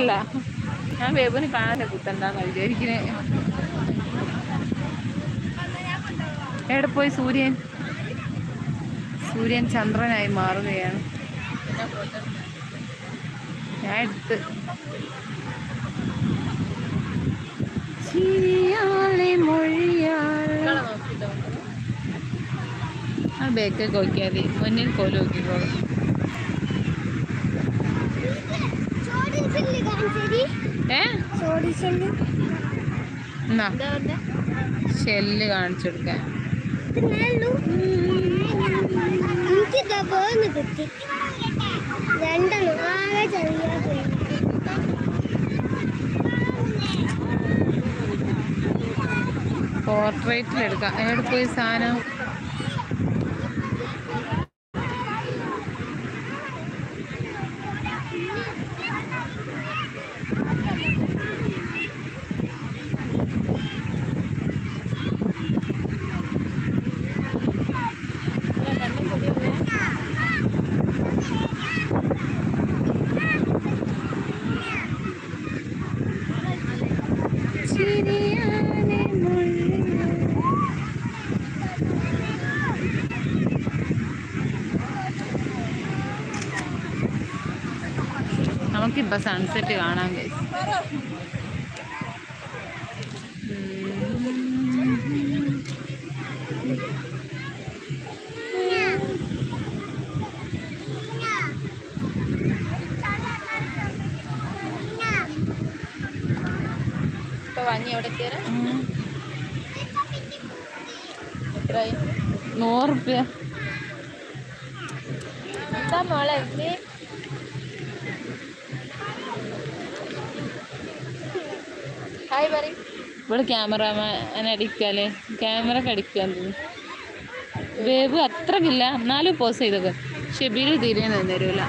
കുത്തല്ല ഞാൻ വേബിന് കാണാൻ കുത്തണ്ടെന്ന് വിചാരിക്കണേ. എവിടെ പോയി സൂര്യൻ? സൂര്യൻ ചന്ദ്രനായി മാറുകയാണ്. ഞാൻ എടുത്ത്. ആ ബേക്കൊക്കെ നോക്കിയാൽ മുന്നിൽ കോൽ നോക്കിക്കോളും ഏ എന്നാ ഷെല്ല് കാണിച്ചു കൊടുക്കാൻ. രണ്ടെണ്ണം. ആകെ ചെറിയ പോർട്രേറ്റിൽ എടുക്കാം. എവിടെ പോയി സാധനം? നമുക്കിപ്പോ സൺസെറ്റ് കാണാം ഗൈസ് വാങ്ങി എവിടെ കയറാ നൂറുപ്യ എന്താ മോളെ ഹായ് പറയും ഇവിടെ ക്യാമറമാൻ ക്യാമറ കടിക്കാൻ വേവ് അത്രക്കില്ല എന്നാലും പോസ് ചെയ്തൊക്കെ. ഷെബീൽ തീരെ തരൂല.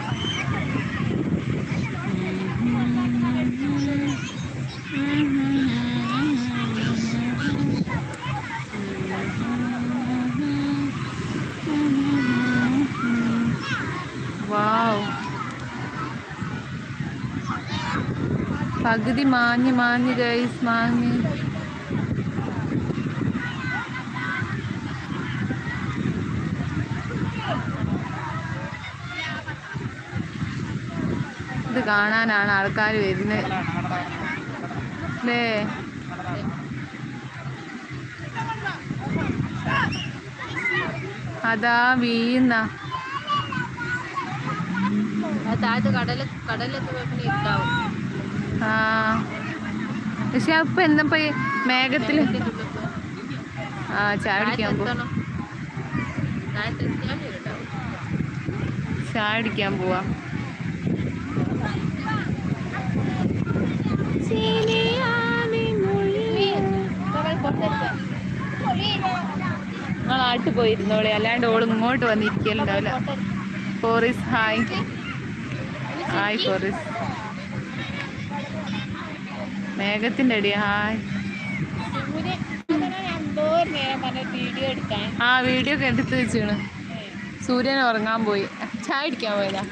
പകുതി മാഞ്ഞ് മാഞ്ഞ് ഗൈസ് മാഞ്ഞ്. ഇത് കാണാനാണ് ആൾക്കാർ വരുന്നത് അല്ലേ അതാ വീഴുന്ന. ആ താഴത്ത് കടല കടലൊക്കെ ഉണ്ടാവും പക്ഷെ അപ്പൊ എന്താ പോയി മേഘത്തിൽ ആ ചാടിക്കാൻ കുടിക്കാൻ പോവാ. നിങ്ങൾ പോയിരുന്നോളെ അല്ലാണ്ട് ഓൾ ഇങ്ങോട്ട് വന്നിരിക്കലുണ്ടാവില്ല. ഫോറിസ് ഹായ്. ഹായ് ഫോറിസ്. മേഘത്തിന്റെ അടി ഹായ്. ആ വീഡിയോ ഒക്കെ എടുത്ത് വെച്ചാണ് സൂര്യൻ ഉറങ്ങാൻ പോയി. ചായ അടിക്കാൻ പോയതാ.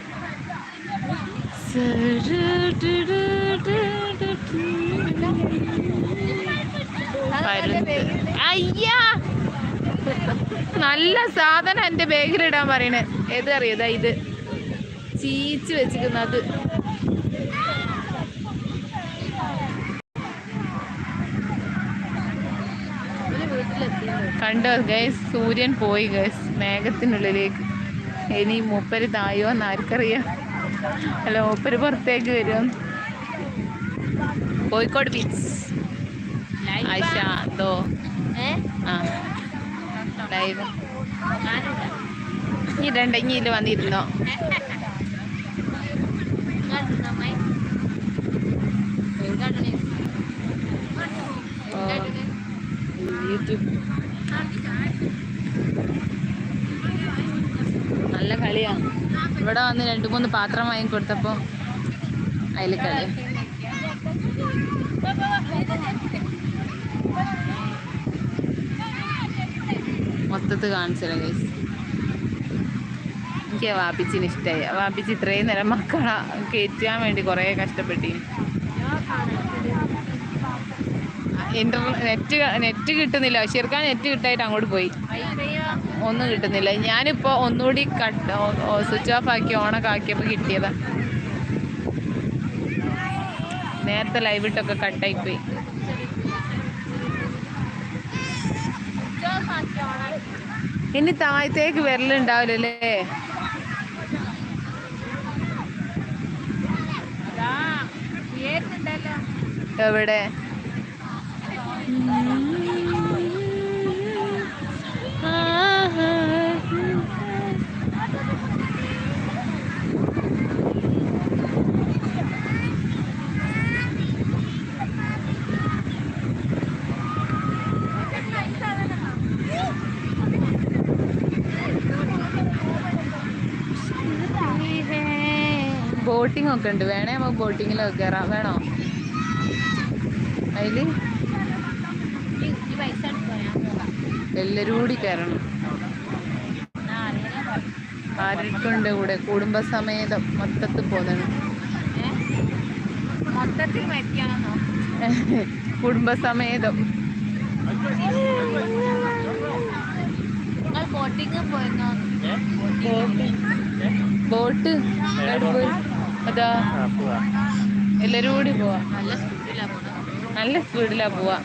അയ്യാ! നല്ല സാധനം എന്റെ ബാഗിലിടാൻ പറയണേ. ഏത് അറിയതാ ഇത്. ചീച്ച് വെച്ചിരിക്കുന്നത്. കണ്ടോ ഗൈസ് സൂര്യൻ പോയി ഗൈസ് മേഘത്തിനുള്ളിലേക്ക്. ഇനി മൂപ്പര് തായോ എന്ന് ആർക്കറിയാം. അല്ല മൂപ്പര് പുറത്തേക്ക് വരും. കോഴിക്കോട് ബീച്ച് ആയിഷ ദോ ആ. ലൈവ് രണ്ടെങ്കിൽ വന്നിരുന്നോ? യൂട്യൂബ് നല്ല കളിയാ ഇവിടെ വന്ന് രണ്ട് മൂന്ന് പാത്രം വാങ്ങി കൊടുത്തപ്പോ അതിൽ കളി മൊത്തത്തിൽ കാണിച്ചല്ലോ ഗൈസ് എനിക്ക് വാപ്പിച്ചിന് ഇഷ്ടമായി വാപ്പിച്ച് ഇത്രയും നേരം മക്കളെ കയറ്റാൻ വേണ്ടി കുറേ കഷ്ടപ്പെട്ടി ഇന്റർ നെറ്റ് നെറ്റ് കിട്ടുന്നില്ല. ശരിക്കാൻ നെറ്റ് കിട്ടായിട്ട് അങ്ങോട്ട് പോയി. ഒന്നും കിട്ടുന്നില്ല. ഞാനിപ്പോ ഒന്നുകൂടി കട്ട് സ്വിച്ച് ഓഫ് ആക്കി ഓണൊക്കെ ആക്കിയപ്പോൾ കിട്ടിയതാ. നേരത്തെ ലൈവ് ഇട്ടൊക്കെ കട്ടായി പോയി. ഇനി താഴത്തേക്ക് വരലുണ്ടാവില്ലല്ലേ? എവിടെ? ബോട്ടിംഗ് ഒക്കെ ഉണ്ട് വേണേ നമുക്ക് ബോട്ടിങ്ങിലൊക്കെ കയറാം. വേണോ? അതിൽ എല്ലാരും കൂടി കയറണം. ആരൊക്കെയുണ്ട് കൂടെ? കുടുംബസമേതം മൊത്തത്തിൽ പോകണം കുടുംബസമേതം. ബോട്ട്? ബോട്ട്? അതാ. എല്ലാരും കൂടി പോവാ. നല്ല സ്പീഡിലാ പോണത്. നല്ല സ്പീഡിലാ പോവാ.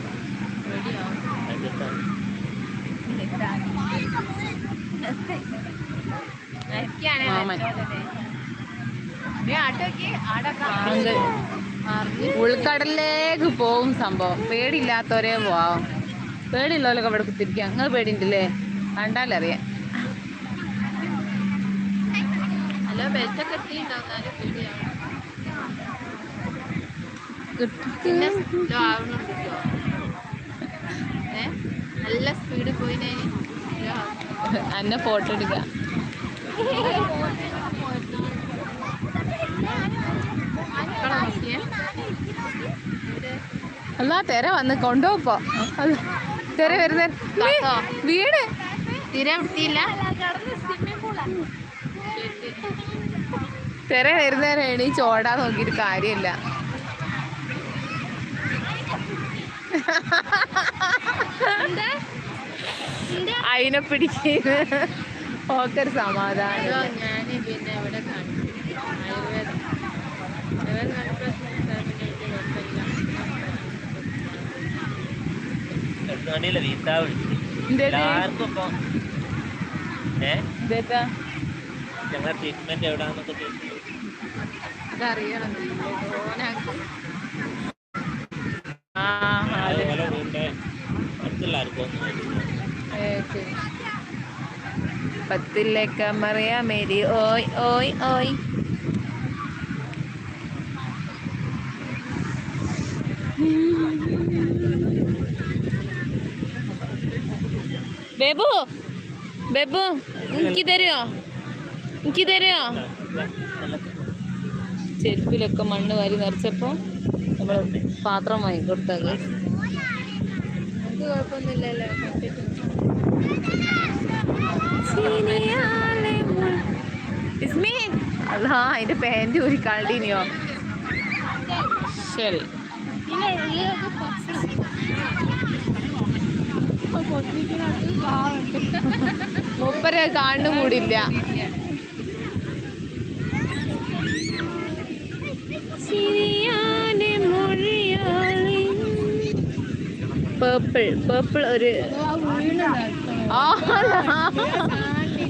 മാമൻ. ഉൾക്കടലിലേക്ക് പോവും സംഭവം. പേടിയില്ലാത്തവരെ പോവാം. പേടിയുള്ളവരൊക്കെ അവിടെ കുത്തിരിക്കുക. അങ്ങനെ പേടിയുണ്ടല്ലേ? കണ്ടാലറിയാം. നല്ല ബെൽറ്റൊക്കെ എത്തിയിട്ടുണ്ടാവും എന്നാലും പേടിയാവും. പിന്നെ സ്ലോ ആവണുണ്ട് ട്ടോ. ഏ? നല്ല സ്പീഡ് പോയി അന്നെ ഫോട്ടോ എടുക്കാം. അല്ലാ തെര വന്ന് കൊണ്ടുപോപ്പോ. തെര വരുന്നേ? വീട്? തീരെ വൃത്തിയില്ല തെര വരുന്നേരം എണീച്ച് ഓടാൻ നോക്കിയിട്ട് കാര്യമില്ല. അതിനെ പിടിക്കുന്ന ഓക്കൊരു സമാധാനം. ഞങ്ങളുടെ ട്രീറ്റ്മെന്റ് എവിടാന്നൊക്കെ ചോദിച്ചു. അതറിയണം മറിയാ മേരി ഓയ് ഓയ് ഓയ് ബേബു ബേബു എനിക്ക് തരുമോ എനിക്ക് തരുമോ ചെരുപ്പിലൊക്കെ മണ്ണ് വാരി നിറച്ചപ്പോ നമ്മൾ പാത്രം വാങ്ങി കൊടുത്തത്. കുഴപ്പമൊന്നുമില്ലല്ലോ അല്ലാ അതിന്റെ പാന്റ് ഒരു കളിനിയോ ശരി. മൂപ്പരെ കാണു പേർപ്പിൾ പേർപ്പിൾ ഒരു ആ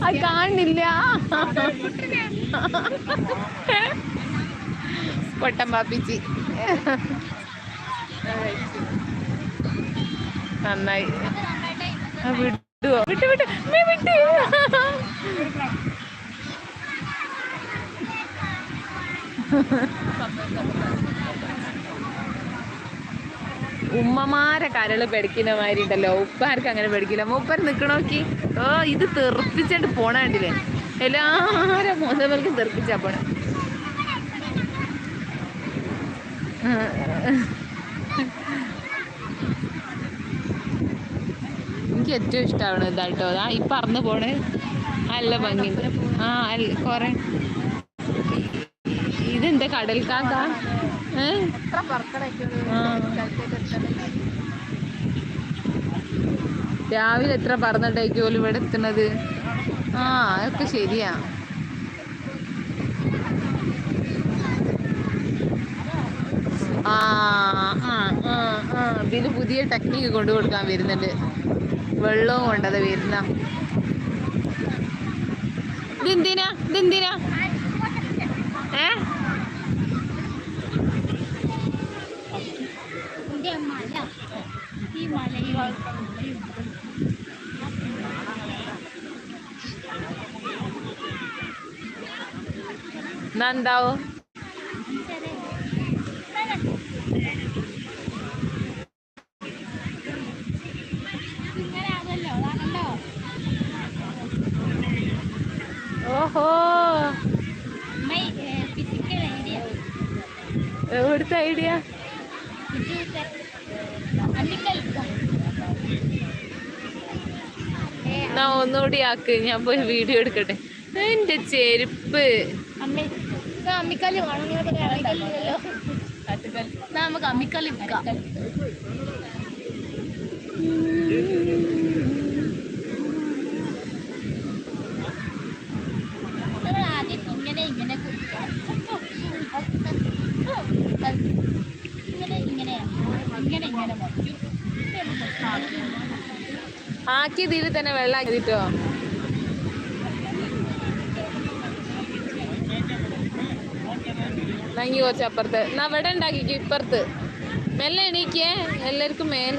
അത് കാണില്ല. പൊട്ടം പാപ്പിച്ചി. നന്നായി. വിട്ടു വിട്ടു. വിട്ടു വിട്ടു. ഉമ്മമാരെ കരൾ പെടിക്കുന്ന മാതിരി ഉണ്ടല്ലോ. ഉപ്പാർക്ക് അങ്ങനെ പെടിക്കില്ല. മൂപ്പർ നിക്കണോക്കി ഓ ഇത് തെറിപ്പിച്ചിട്ട് പോണ കണ്ടില്ലേ? എല്ലാരും മൂന്നവർക്ക് തെറിപ്പിച്ചാ പോണ. എനിക്ക് ഏറ്റവും ഇഷ്ടമാണ് ഇതാട്ടോ. അതാ ഈ പറന്ന് പോണേ. നല്ല ഭംഗി. ആ കൊറേ ഇതെന്താ കടൽ കാക്ക. രാവിലെ എത്ര പറന്നിട്ടായിരിക്കും ഇവിടെ എത്തുന്നത്? ആ അതൊക്കെ ശരിയാ. ആ ആ ആ ആ. ഇതിന് പുതിയ ടെക്നിക്ക് കൊണ്ടു കൊടുക്കാൻ വരുന്നുണ്ട്. വെള്ളവും കൊണ്ടത് വരുന്ന. ഇതെന്തിനാ? ഇതെന്തിനാ? ഏ? എന്താവും ഓഹോ. എവിടുത്തെ ഐഡിയ? എന്നാ ഒന്നുകൂടി ആക്ക് ഞാൻ പോയി വീഡിയോ എടുക്കട്ടെ. എന്റെ ചെരുപ്പ്. അമ്മ അമ്മിക്കല്ല് വേണം നമുക്ക് അമ്മിക്കല്ല് വിൽക്കാം. ഇങ്ങനെ ഇങ്ങനെ ഇങ്ങനെ ഇങ്ങനെ ആക്കി തന്നെ വെള്ളം ആക്കിട്ടോ നങ്ങി കുറച്ച് അപ്പുറത്ത്. എന്നാ ഇവിടെ ഉണ്ടാക്കിക്കോ ഇപ്പുറത്ത്. മെല്ലെ എണീക്കേ എല്ലാവർക്കും മേൽ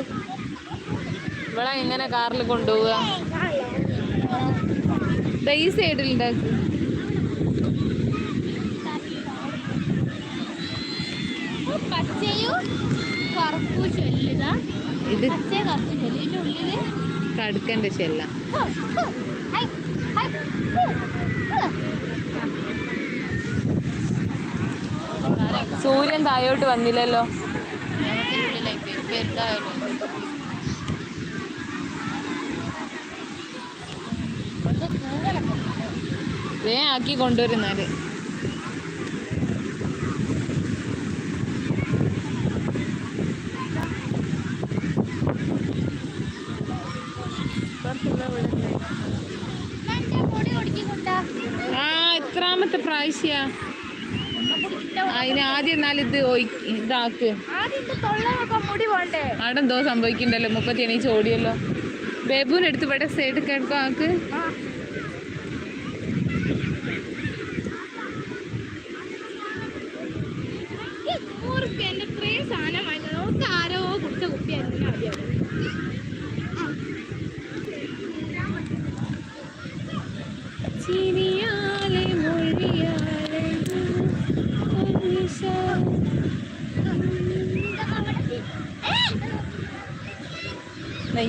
ഇവിടെ എങ്ങനെ കാറിൽ കൊണ്ടുപോവുക. ഈ സൈഡിൽ ഉണ്ടാക്കി. ഇത് കടുക്കന്റെ ചൊല്ലു ഇതിന്റെ ഉള്ളിൽ കടുക്കന്റെ ചെല്ല ഹൈ, ഹൈ, ഹു, ഹു. സൂര്യൻ താഴോട്ട് വന്നില്ലല്ലോ. വേ ആക്കി കൊണ്ടുവരുന്നാൽ. ആ എത്രാമത്തെ പ്രാവശ്യ? അതിന് ആദ്യം എന്നാൽ ഇത് ഇതാക്ക്. അവിടെ എന്തോ സംഭവിക്കണ്ടല്ലോ മുപ്പത്തി എണീച്ച് ഓടിയല്ലോ. ബേബുവിന് എടുത്ത് ഇവിടെ സൈഡ് കിടക്കും ആക്ക്. നൂറുപ്യന്റെ ഇത്രയും സാധനം ആരോ കുടിച്ച കുപ്പിയായിരുന്നു ആദ്യം.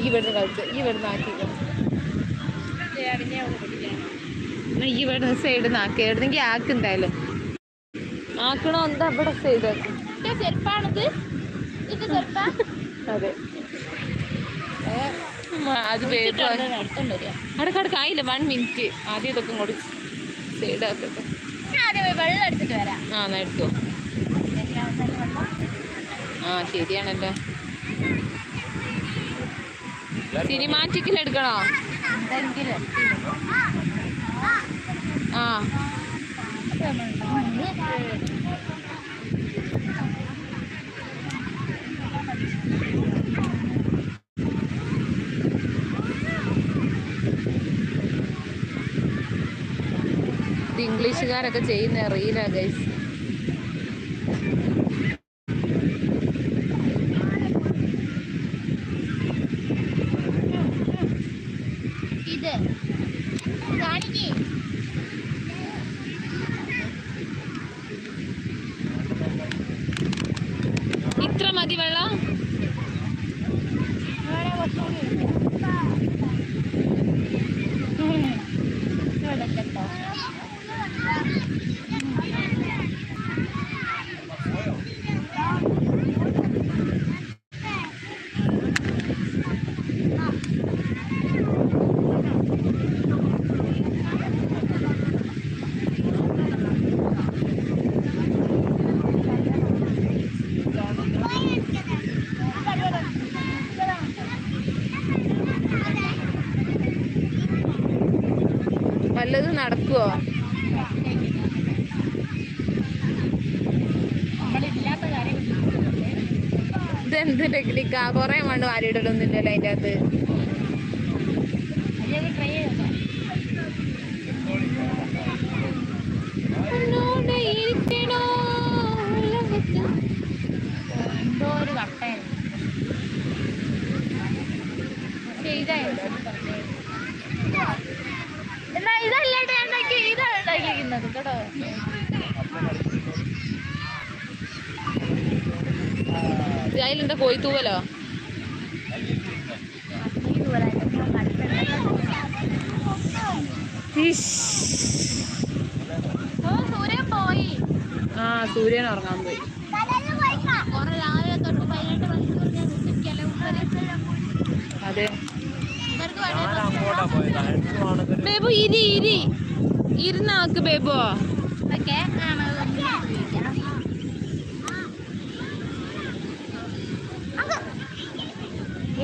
ഈ വരുന്ന കഴിച്ചു ഈ വരുന്ന ആക്കിക്കോ ഈ വരുന്ന സൈഡിൽ നിന്ന് ആക്കി എവിടുന്നെങ്കിൽ ആക്ക് എന്തായാലും. ആക്കണോ? എന്താ ഇവിടെ സൈഡ് ചെരുപ്പാണിത്. അതെ. അത് അടക്കടക്ക് ആയില്ല വൺ മിനിറ്റ് ആദ്യം ഇതൊക്കെ കൂടി സൈഡ് ആക്കട്ടെ. ആദ്യം വെള്ളം എടുത്തിട്ട് വരാം. ആ എന്നാ എടുത്തോ. ആ ശരിയാണല്ലോ. സിനിമാറ്റിക്കിൽ എടുക്കണോ? ആ. ഇംഗ്ലീഷുകാരൊക്കെ ചെയ്യുന്ന റീലാ ഗൈസ് നടക്കുവോ? ഇതെന്ത് ടെക്നിക്കാ? കൊറേ മണ്ണ് വാരിയിടലൊന്നുമില്ലല്ലോ അതിന്റെ അകത്ത് അതിലേക്ക് ട്രൈ ചെയ്തോ എന്തോ ഒരു വട്ടയാണ് പക്ഷെ ഇതായിരുന്നു എന്നാ ഇതല്ലാണ്ട് ഞാൻ ഉണ്ടാക്കി ഇതാണ് ഉണ്ടാക്കിയിരിക്കുന്നത് കേട്ടോ കോയി തൂവലോ? പോയി. ആ സൂര്യൻ ഉറങ്ങാൻ പോയി. അതെ. ബേബു ഇരി ഇരി. ഇരുന്നാക്ക് ബേബോ. ഓക്കെ.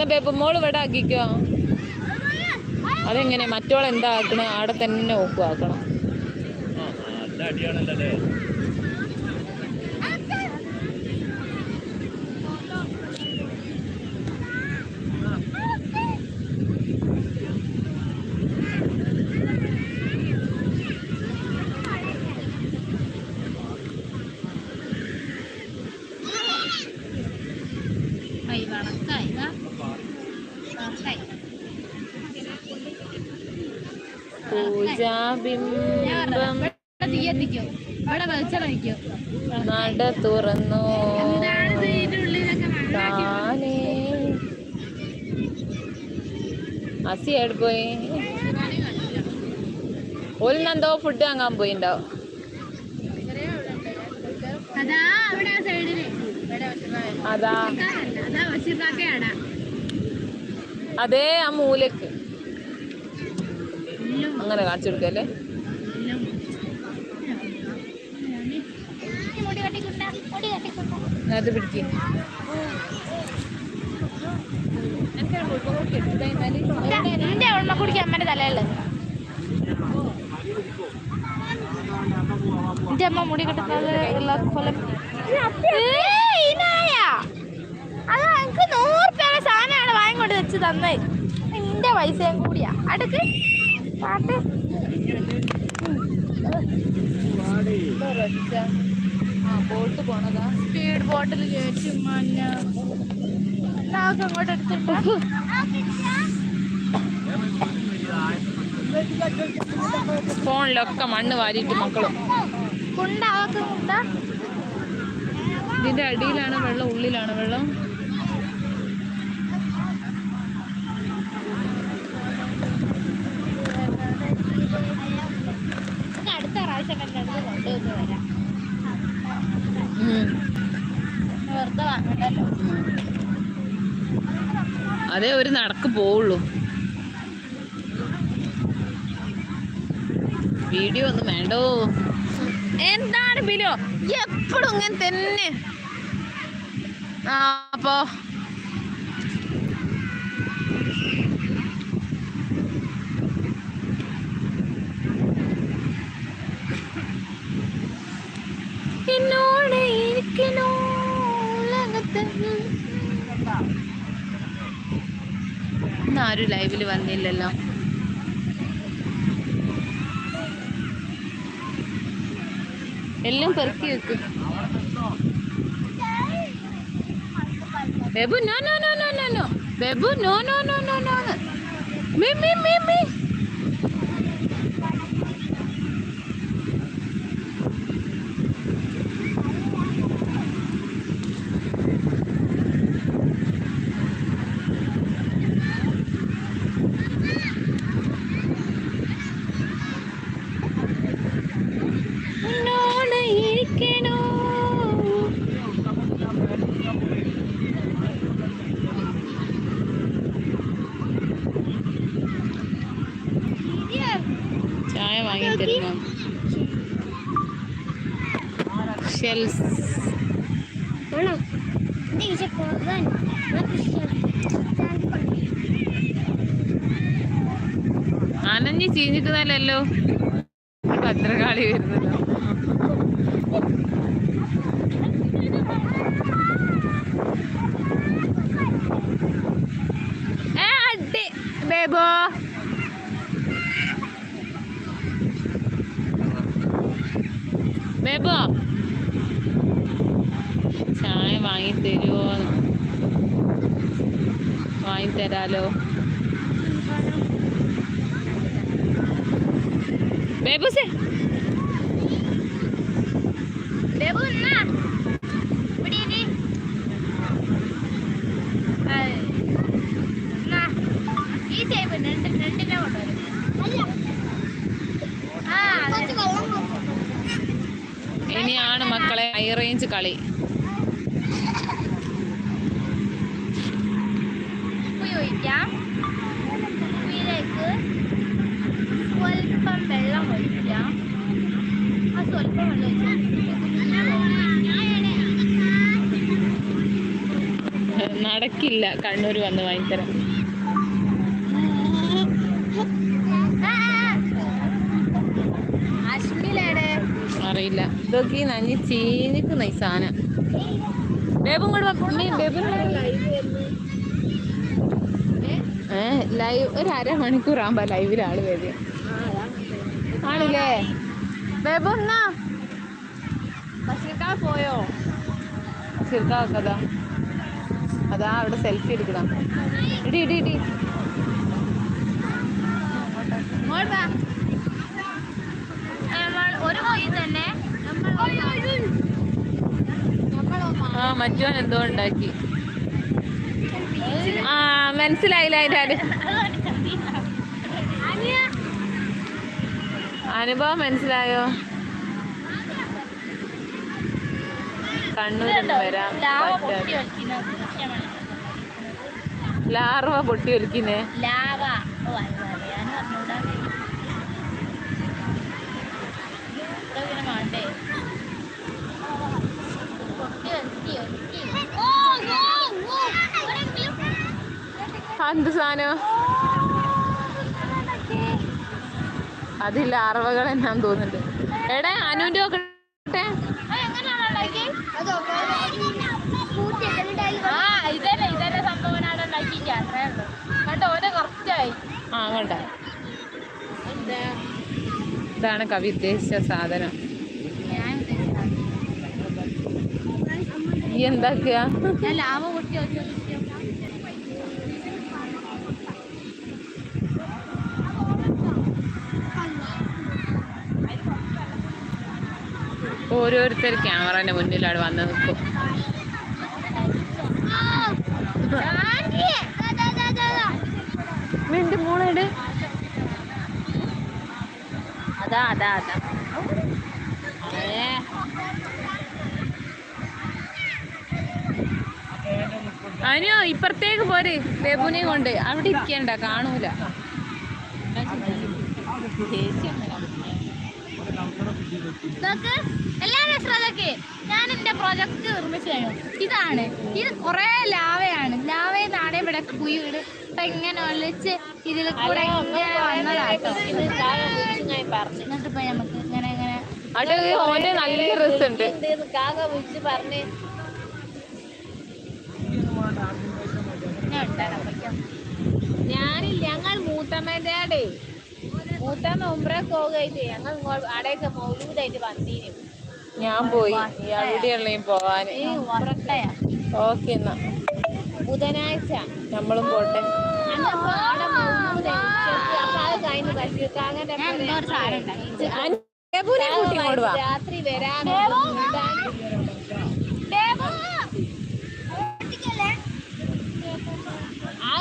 എന്നാ ബേബു മോൾ ഇവിടെ ആക്കിക്കോ. അതെങ്ങനെ? മറ്റോൾ എന്താ ആക്കണ അവിടെ തന്നെ ഒപ്പ് ആക്കണം ആ നല്ല അടിയാണല്ലോ അല്ലേ കൈ വണക്കായി ഇതാ. വണക്കായി. പൂജാബിംബം അവിടെ നട തുറന്നു. താനേ. അസി എവിടെ പോയി? ഓലിനെന്തോ ഫുഡ് വാങ്ങാൻ പോയിണ്ടാവും അതാ അതാ ആ മൂലക്ക്. അങ്ങനെ കാണിച്ചു കൊടുക്കല്ലേ? അത് പിടിക്കും. നിന്റെ ഉൾമക്കുടിക്ക് അമ്മന്റെ തലയുള്ളത് എന്റെ അമ്മ മുടി സാധനമാണ് വെച്ച് തന്നത് നിന്റെ പൈസയും കൂടിയാ. അടുക്ക്. പാട്ട്. ബോട്ട് പോണതാ. സ്പീഡ് ബോട്ടിൽ കയറ്റി മഞ്ഞ നാക്ക് അങ്ങോട്ട് എടുത്തിട്ട്? ഫോണിലൊക്കെ മണ്ണ് വാരിയിട്ട് മക്കളും. കുണ്ടാവക്ക് കുണ്ട. ഇതിന്റെ അടിയിലാണ് വെള്ളം ഉള്ളിലാണ് വെള്ളം നമുക്ക് അടുത്ത പ്രാവശ്യം വാങ്ങണ്ടല്ലോ അതേ ഒരു നടക്ക് പോവുള്ളൂ. വീഡിയോ ഒന്നും വേണ്ടോ? എന്താണ് ബിലോ? എപ്പോഴും ഇങ്ങനെ തന്നെ. ആ അപ്പോ ഇന്ന് ആരും ലൈവിൽ വന്നില്ലല്ലോ. എല്ലാം പെറുക്കി വെക്കും. Baby no no no no no no Baby no no no no no me me me മീ എന്നോട് ഇരിക്കണോ ചായ വാങ്ങി തരുമോ ഷെൽസ് വേണോ പോകാൻ നല്ലല്ലോ. ഭദ്രകാളി വരുന്നല്ലോ. ബേബോ. ബേബോ. ചായ വാങ്ങി തരുമോ വാങ്ങി തരാലോ ബേബു ഇരി. ഏയ്. എന്നാ. ഇനിയാണ് മക്കളെ ഹൈ റേഞ്ച് കളി കണ്ണൂർ വന്ന് വാങ്ങിത്തരാം. അറിയില്ല. ഇതൊക്കെ ഈ നഞ്ഞ് ചീനിക്കുന്ന ഈ സാധനം. ബേബും കൂടെ ബേബും ലൈവ് ഒരു അരമണിക്കൂർ ആകുമ്പോ ലൈവിൽ ആൾ വരിക ആണില്ലേ? ബേബു എന്നാ? പോയോ? ചെറുതാക്കതാ അതാ അവിടെ സെൽഫി എടുക്കണം. ഇടി ഇടി ഇടി. ആ മറ്റോൻ എന്തോ ഉണ്ടാക്കി. ആ മനസ്സിലായില്ല അതിന്റെ അനുഭവം മനസ്സിലായോ? കണ്ണൂരിൽ വരാം വരാൻ ലാർവ പൊട്ടി ഒലിക്കുന്നേ ലാവ എന്ത് സാധനം? അത് ലാർവകൾ എന്നാന്ന് തോന്നുന്നുണ്ട്. എടാ അനുവിന്റെ നോക്കട്ടെ ആ ഇതന്നെ ഇതന്നെ സംഭവം അവിടെ ഉണ്ടാക്കിയിട്ട് അത്രേ ഉള്ളൂ കേട്ടോ ഓരോ കുറച്ചായി ആ അങ്ങോട്ടാ ഇതാണ് കവി ഉദ്ദേശിച്ച സാധനം. ഈ പൊട്ടി ഓരോരുത്തർ ക്യാമറന്റെ മുന്നിൽ വന്ന് നിൽക്കും. എന്റെ മോളേട് അതാ അതാ അതാ. ഏ. അനു ഇപ്പുറത്തേക്ക് പോരെ ബേബുനെ കൊണ്ട്. അവിടെ ഇരിക്കണ്ട കാണൂല. എല്ലാവരും ശ്രദ്ധക്ക്. ഞാൻ എന്റെ പ്രൊജക്ട് നിർമ്മിച്ചു ഇതാണ്. ഇത് കുറേ ലാവയാണ്. ലാവയെ നാണയം ഇവിടെ കുഴി അപ്പൊ ഇങ്ങനെ ഒളിച്ച് ഇതിൽ കൂടെ ഇങ്ങനെ വന്നതാട്ടോ. എന്നിട്ട് ഇപ്പൊ നമുക്ക് ഇങ്ങനെ ഇങ്ങനെ അവിടെ ഓന്റെ നല്ല രസമുണ്ട്. കാക വിളിച്ച് പറഞ്ഞ് ഞാൻ ഉണ്ടാക്കാം പറ്റും ഞാനില്ല ഞങ്ങൾ മൂത്തമ്മേന്റെ ആടേ. മൂത്തമ്മ ഉമ്പ്രക്ക് പോകായിട്ട് ഞങ്ങൾ അടയൊക്കെ മൗലൂതായിട്ട് മൗലൂദായിട്ട് വന്നീനു. ഞാൻ പോയി. എവിടെയുള്ള പോവാൻ ഓക്കെ എന്നാ. ബുധനാഴ്ച നമ്മളും പോട്ടെ. രാത്രി വരാൻ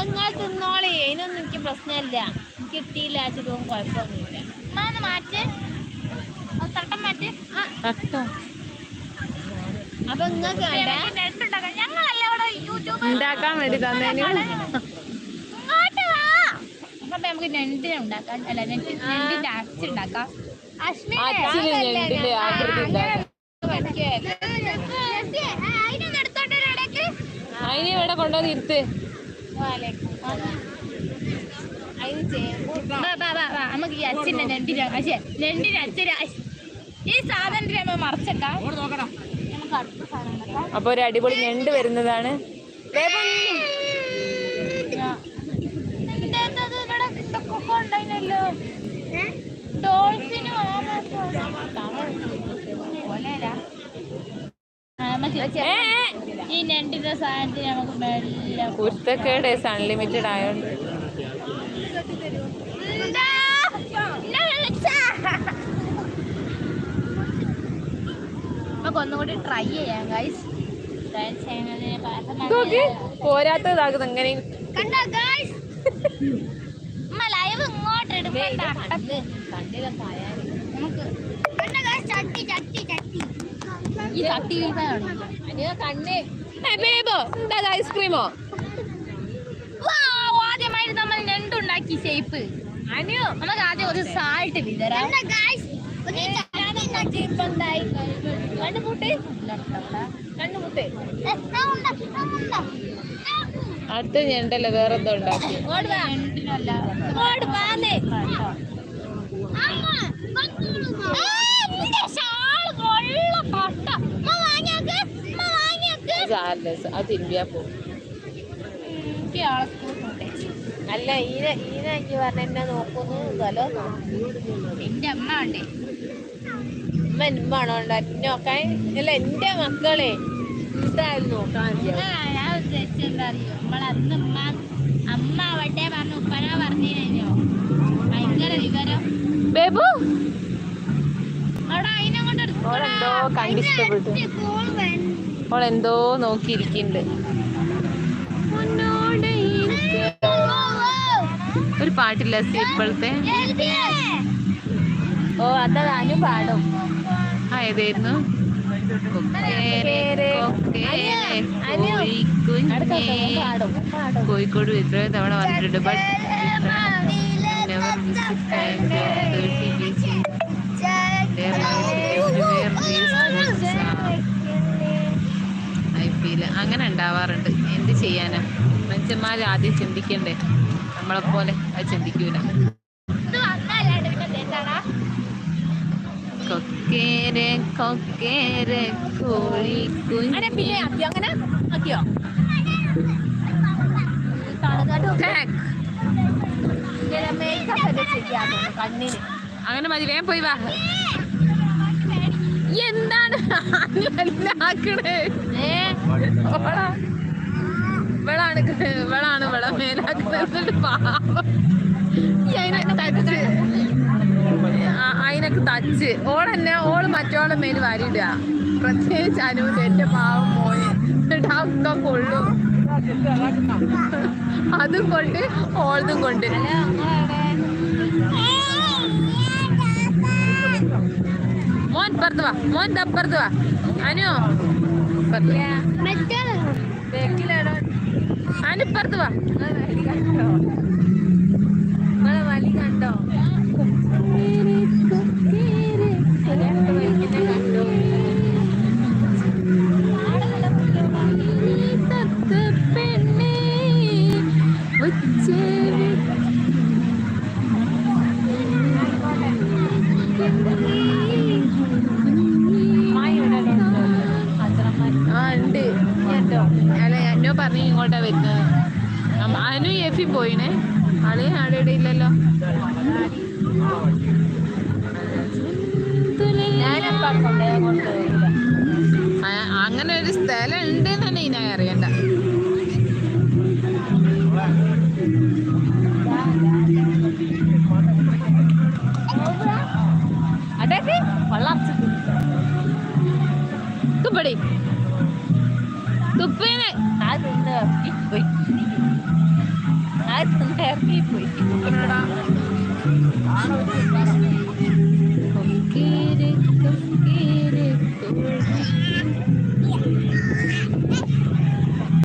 നിങ്ങൾ തിന്നോളി. അതിനൊന്നും എനിക്ക് പ്രശ്നമില്ല. എനിക്ക് കിട്ടിയില്ല. ചിലവും കുഴപ്പമൊന്നുമില്ല. മാന്ന് മാറ്റ്. തട്ടം മാറ്റ്. അപ്പൊ നിങ്ങൾക്ക് ഉണ്ടാക്കാൻ വേണ്ടി തന്നേനു. ഇങ്ങോട്ട് വാ. അപ്പൊ നമുക്ക് നെണ്ടിനെ ഉണ്ടാക്കാൻ അല്ല നെണ്ടിന്റെ ഉണ്ടാക്കാം. അതിനെ ഇവിടെ കൊണ്ടുവന്ന് ഇരുത്ത്. അതിന് ബാ, ബാ, ബാ, ബാ. നമുക്ക് ഈ അച്ഛന്റെ രണ്ടിന് അച്ഛൻ അച്ഛന് ഈ സാധനത്തിന് നമ്മൾ മറച്ചേക്കാം. നോക്കണം. അപ്പൊ ഒരു അടിപൊളി ഞണ്ട് വരുന്നതാണ്. ഈ രണ്ടിന്റെ സാധനത്തിന് നമുക്ക് കുരുത്തക്കേട് അൺലിമിറ്റഡ് ആയോണ്ട് എന്താ? എന്നെ വിളിച്ചാ? നമുക്ക് ഒന്നുകൂടി ട്രൈ ചെയ്യാം ഗൈസ് പോരാത്തതാകുന്നു എങ്ങനെ കണ്ടോ ഗൈസ് ലൈവ് ഇങ്ങോട്ട് ഐസ്ക്രീമോ? ആദ്യമായിട്ട് നമ്മൾ ഞണ്ടുണ്ടാക്കി ഷേപ്പ് നമുക്ക് ആദ്യം ഒരു സാൾട്ട് വിതരാം അടുത്ത ഞണ്ടല്ലേ വേറെ എന്തോ ഉണ്ടാക്കി. അല്ല ഈന ഈന എനിക്ക് പറഞ്ഞ എന്നെ നോക്കുന്നു എന്റെ അമ്മ ഉണ്ട് ഉമ്മാണോ എന്നെ നോക്കാൻ അല്ല എന്റെ മക്കളെ നോക്കാൻ. ആ, ഞാൻ ഉദ്ദേശിച്ചത് എന്താ അറിയോ? നമ്മളെ അന്ന് ഉമ്മ അമ്മ ആവട്ടെ പറഞ്ഞു ഉപ്പന പറഞ്ഞിരുന്നോ ഭയങ്കര വിവരം. ബേബു? അവിടെ അതിനെ കൊണ്ട് ഓളെന്തോ കണ്ടിഷ്ടപ്പെട്ടു ഓളെന്തോ നോക്കിയിരിക്കുന്നുണ്ട്. ഒരു പാട്ടില്ല ഇപ്പോഴത്തെ? ഓ അതാ താനും പാടും. ഏതായിരുന്നു കോഴിക്കോട് എത്രയോ തവണ വന്നിട്ടുണ്ട്. ബട്ട് ഐ ഫീൽ അങ്ങനെ ഉണ്ടാവാറുണ്ട്. എന്ത് ചെയ്യാനാ? മനുഷ്യന്മാർ ആദ്യം ചിന്തിക്കണ്ടേ? നമ്മളെപ്പോലെ അത് ചിന്തിക്കൂല. കൊക്കേരെ കോഴിക്കുഞ്ഞേ അങ്ങനെ ആക്കിയോ? അങ്ങനെ മതി വേഗം പോയി വാ. എന്താണ്? ആക്കണേ ഇവളാണ് ഇവളാണ് ഇവളെ മേലാക്കുന്നത്. പാവം. തച്ച് അതിനൊക്കെ തച്ച്. ഓളെന്നെ ഓൾ മറ്റോളെ മേൽ വാരിയിടുക. പ്രത്യേകിച്ച് അനുവിന്റെ എന്റെ പാവം മോന്. എന്നിട്ട് ആ ഒക്കെ കൊള്ളും. അതും കൊണ്ട് ഓളതും കൊണ്ട്. മോൻ പുറത്ത് വാ. മോൻ തപ്പുറത്ത് വാ. അനു. ഇപ്പുറത്ത്. അനുപ്പുറത്ത് വാ. വലി കണ്ടോ? വരുന്നത് അനു എഫി പോയിനെ. ആളെ ആടെ ഇവിടെ ഇല്ലല്ലോ. അങ്ങനെ ഒരു സ്ഥലം ഉണ്ട് തന്നെ ഇനി അറിയണ്ട.